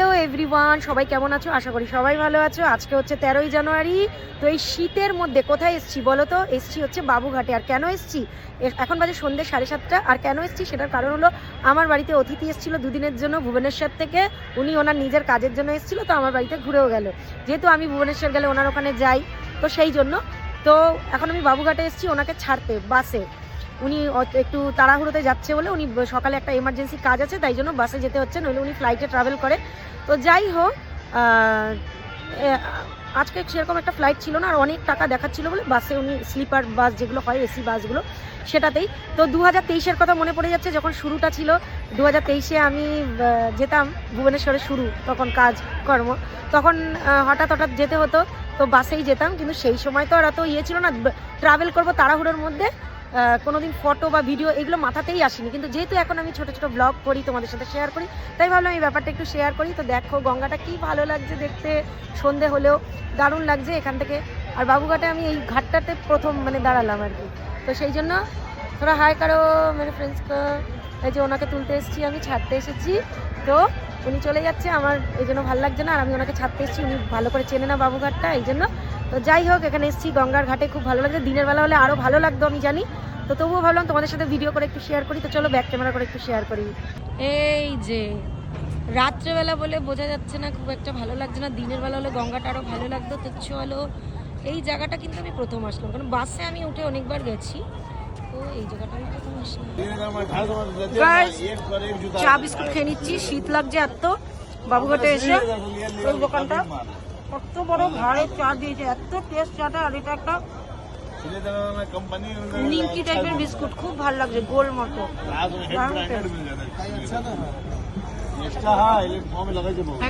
Hello everyone, সবাই কেমন আছো? আশা করি সবাই ভালো আছো। আজকে হচ্ছে তেরোই জানুয়ারি, তো এই শীতের মধ্যে কোথায় এসছি বলো তো? এসছি হচ্ছে বাবুঘাটে। আর কেন এসছি? এখন বাজে সন্ধ্যে সাড়ে সাতটা। আর কেন এসছি সেটার কারণ হলো, আমার বাড়িতে অতিথি এসেছিল দুদিনের জন্য ভুবনেশ্বর থেকে। উনি ওনার নিজের কাজের জন্য এসেছিল, তো আমার বাড়িতে ঘুরেও গেল। যেহেতু আমি ভুবনেশ্বর গেলে ওনার ওখানে যাই, তো সেই জন্য। তো এখন আমি বাবুঘাটে এসেছি, ওনাকে ছাড়তে, বাসে। উনি একটু তাড়াহুড়োতে যাচ্ছে বলে উনি সকালে একটা এমার্জেন্সি কাজ আছে, তাই জন্য বাসে যেতে হচ্ছে, নইলে উনি ফ্লাইটে ট্রাভেল করে। তো যাই হোক আজকে সেরকম একটা ফ্লাইট ছিল না, আর অনেক টাকা দেখাচ্ছিল বলে বাসে উনি স্লিপার বাস যেগুলো হয় এসি বাসগুলো সেটাতেই। তো দু হাজার কথা মনে পড়ে যাচ্ছে, যখন শুরুটা ছিল দু হাজার আমি যেতাম ভুবনেশ্বরে শুরু, তখন কাজ, কর্ম। তখন হঠাৎ হঠাৎ যেতে হতো, তো বাসেই যেতাম, কিন্তু সেই সময় তো আর অত ইয়ে ছিল না ট্রাভেল করব তাড়াহুড়োর মধ্যে আহ, কোনোদিন ফটো বা ভিডিও এগুলো মাথাতেই আসেনি। কিন্তু যেহেতু এখন আমি ছোটো ছোটো ব্লগ করি তোমাদের সাথে শেয়ার করি তাই ভাবলাম এই ব্যাপারটা একটু শেয়ার করি। তো দেখো গঙ্গাটা কি ভালো লাগছে দেখতে সন্ধে হলেও দারুণ লাগছে এখান থেকে। আর বাবুঘাটে আমি এই ঘাটটাতে প্রথম মানে দাঁড়ালাম আর কি। তো সেই জন্য তোরা হাই কারও মানে ফ্রেন্ডস এই যে ওনাকে তুলতে এসেছি আমি ছাড়তে এসেছি। তো উনি চলে যাচ্ছে আমার এই জন্য ভালো লাগছে না। আর আমি ওনাকে ছাড়তে এসেছি উনি ভালো করে চেনে না বাবুঘাটটা এই জন্য তো যাই হোক এখানে এসেছি গঙ্গার ঘাটে খুব ভালো লাগছে। দিনের বেলা হলে আরও ভালো লাগতো আমি জানি। তো তবুও ভাবলাম তোমাদের সাথে ভিডিও করে একটু শেয়ার করি। তো চলো ব্যাক ক্যামেরা করে একটু শেয়ার করি। এই যে রাত্রেবেলা বলে বোঝা যাচ্ছে না খুব একটা ভালো লাগছে না। দিনের বেলা হলে গঙ্গাটা আরও ভালো লাগতো। তো চলো এই জায়গাটা কিন্তু আমি প্রথম আসলাম। কারণ বাসে আমি উঠে অনেকবার গেছি। তো এই জায়গাটা আমি প্রথম আসলাম। চা বিস্কুট খেয়ে নিচ্ছি। শীত লাগছে এত। বাবুঘাটে এসে। ওই দোকানটা। কত বড় ভাড়ে চা দিয়েছে, এত টেস্ট চাটা, আর এটা একটা নিমকি টাইপের বিস্কুট, খুব ভালো লাগছে, গোল মতো।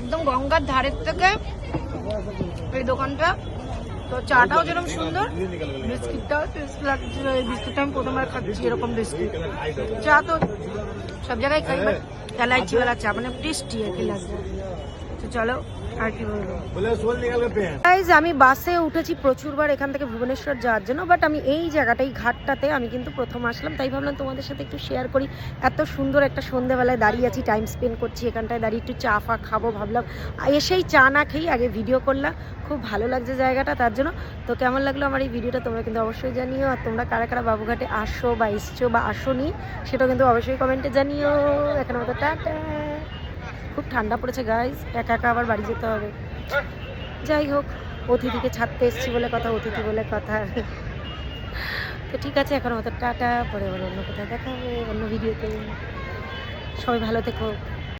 একদম গঙ্গার ধারের থেকে এই দোকানটা। তো চাটাও যেরকম সুন্দর, বিস্কিটটাও টেস্ট লাগছে বিস্কুটটা আমি প্রথমবার খাচ্ছি, এরকম বিস্কুট। চা তো সব জায়গায় খাই বাট এলাইচিওয়ালা চা মানে টেস্টি আর কি লাগবে তো চলো আর কি বলব? আমি বাসে উঠেছি প্রচুরবার এখান থেকে ভুবনেশ্বর যাওয়ার জন্য বাট আমি এই জায়গাটা এই ঘাটটাতে আমি কিন্তু প্রথম আসলাম তাই ভাবলাম তোমাদের সাথে একটু শেয়ার করি। এত সুন্দর একটা সন্ধেবেলায় দাঁড়িয়ে আছি টাইম স্পেন্ড করছি এখানটায় দাঁড়িয়ে একটু চা ফা খাব ভাবলাম। এসেই চা না খেয়েই আগে ভিডিও করলাম খুব ভালো লাগছে জায়গাটা তার জন্য। তো কেমন লাগল আমার এই ভিডিওটা তোমরা কিন্তু অবশ্যই জানিও আর তোমরা কারা কারা বাবুঘাটে আসো বা এসছো বা আসো নি সেটা কিন্তু অবশ্যই কমেন্টে জানিও। এখন মতো টাটা। খুব ঠান্ডা পড়েছে গাইজ একা একা আবার বাড়ি যেতে হবে। যাই হোক, অতিথিকে ছাড়তে এসছি বলে কথা, অতিথি বলে কথা। তো ঠিক আছে এখন মতো টাটা পরে আবার অন্য কোথাও দেখা হবে, অন্য ভিডিওতে সবাই ভালো থেকো।